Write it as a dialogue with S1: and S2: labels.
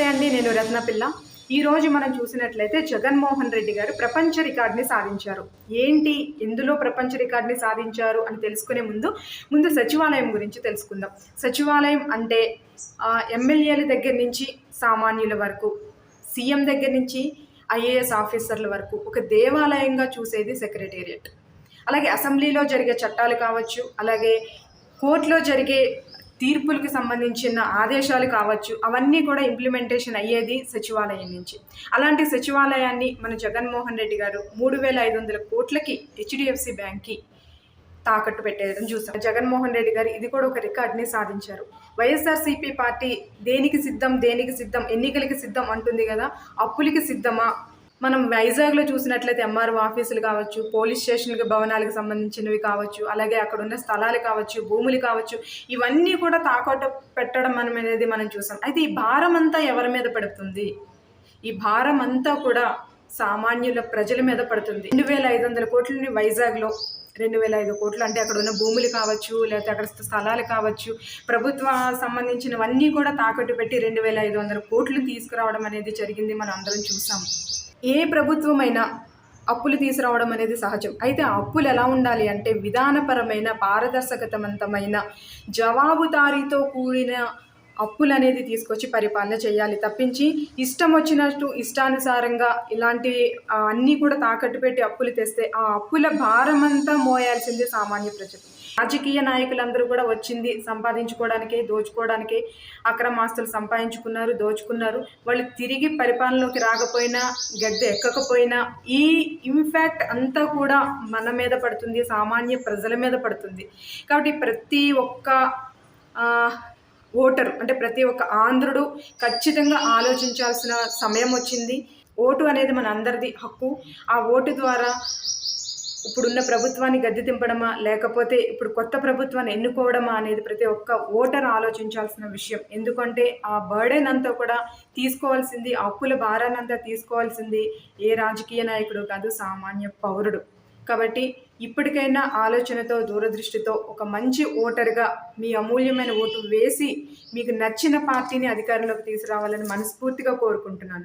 S1: నమస్తే అండి నేను రత్నపిల్ల ఈరోజు మనం చూసినట్లయితే జగన్మోహన్ రెడ్డి గారు ప్రపంచ రికార్డుని సాధించారు. ఏంటి? ఎందులో ప్రపంచ రికార్డుని సాధించారు అని తెలుసుకునే ముందు ముందు సచివాలయం గురించి తెలుసుకుందాం. సచివాలయం అంటే ఎమ్మెల్యేల దగ్గర నుంచి సామాన్యుల వరకు సీఎం దగ్గర నుంచి ఐఏఎస్ ఆఫీసర్ల వరకు ఒక దేవాలయంగా చూసేది సెక్రటేరియట్. అలాగే అసెంబ్లీలో జరిగే చట్టాలు కావచ్చు అలాగే కోర్టులో జరిగే తీర్పులకు సంబంధించిన ఆదేశాలు కావచ్చు అవన్నీ కూడా ఇంప్లిమెంటేషన్ అయ్యేది సచివాలయం నుంచి. అలాంటి సచివాలయాన్ని మన జగన్మోహన్ రెడ్డి గారు మూడు వేల ఐదు వందల కోట్లకి హెచ్డిఎఫ్సి బ్యాంక్కి తాకట్టు పెట్టేయడం చూసాం. జగన్మోహన్ రెడ్డి గారు ఇది కూడా ఒక రికార్డ్ని సాధించారు. వైఎస్ఆర్సీపీ పార్టీ దేనికి సిద్ధం దేనికి సిద్ధం ఎన్నికలకి సిద్ధం అంటుంది కదా అప్పులకి సిద్ధమా మనం వైజాగ్లో చూసినట్లయితే ఎంఆర్ఓ ఆఫీసులు కావచ్చు పోలీస్ స్టేషన్కి భవనాలకు సంబంధించినవి కావచ్చు అలాగే అక్కడ ఉన్న స్థలాలు కావచ్చు భూములు కావచ్చు ఇవన్నీ కూడా తాకట్టు పెట్టడం మనం అనేది మనం చూసాం. అయితే ఈ భారం అంతా ఎవరి మీద పడుతుంది? ఈ భారం అంతా కూడా సామాన్యుల ప్రజల మీద పడుతుంది. రెండు వేల ఐదు వందల కోట్లని వైజాగ్లో రెండు వేల ఐదు కోట్లు అంటే అక్కడ ఉన్న భూములు కావచ్చు లేకపోతే అక్కడ స్థలాలు కావచ్చు ప్రభుత్వ సంబంధించినవన్నీ కూడా తాకట్టు పెట్టి రెండు వేల ఐదు వందల కోట్లు తీసుకురావడం అనేది జరిగింది మనం అందరం చూసాం. ఏ ప్రభుత్వమైనా అప్పులు తీసుకురావడం అనేది సహజం. అయితే అప్పులు ఎలా ఉండాలి అంటే విధానపరమైన పారదర్శకతవంతమైన జవాబుదారీతో కూడిన అప్పులు అనేది తీసుకొచ్చి పరిపాలన చేయాలి. తప్పించి ఇష్టం వచ్చినట్టు ఇష్టానుసారంగా ఇలాంటి అన్నీ కూడా తాకట్టు పెట్టి అప్పులు తెస్తే ఆ అప్పుల భారం అంతా మోయాల్సిందే సామాన్య ప్రజలు. రాజకీయ నాయకులందరూ కూడా వచ్చింది సంపాదించుకోవడానికే దోచుకోవడానికే అక్రమాస్తులు సంపాదించుకున్నారు దోచుకున్నారు. వాళ్ళు తిరిగి పరిపాలనలోకి రాకపోయినా గద్దె ఎక్కకపోయినా ఈ ఇంపాక్ట్ అంతా కూడా మన మీద పడుతుంది సామాన్య ప్రజల మీద పడుతుంది. కాబట్టి ప్రతి ఒక్క ఓటరు. అంటే ప్రతి ఒక్క ఆంధ్రుడు ఖచ్చితంగా ఆలోచించాల్సిన సమయం వచ్చింది. ఓటు అనేది మన అందరిది హక్కు. ఆ ఓటు ద్వారా ఇప్పుడున్న ప్రభుత్వాన్ని గద్దె దింపడమా లేకపోతే ఇప్పుడు కొత్త ప్రభుత్వాన్ని ఎన్నుకోవడమా అనేది ప్రతి ఒక్క ఓటర్ ఆలోచించాల్సిన విషయం. ఎందుకంటే ఆ బర్డెన్ అంతా కూడా తీసుకోవాల్సింది హక్కుల అప్పుల భారాన్ని అంతా తీసుకోవాల్సింది ఏ రాజకీయ నాయకుడు కాదు సామాన్య పౌరుడు. కాబట్టి ఇప్పటికైనా ఆలోచనతో దూరదృష్టితో ఒక మంచి ఓటర్గా మీ అమూల్యమైన ఓటు వేసి మీకు నచ్చిన పార్టీని అధికారంలోకి తీసుకురావాలని మనస్ఫూర్తిగా కోరుకుంటున్నాను.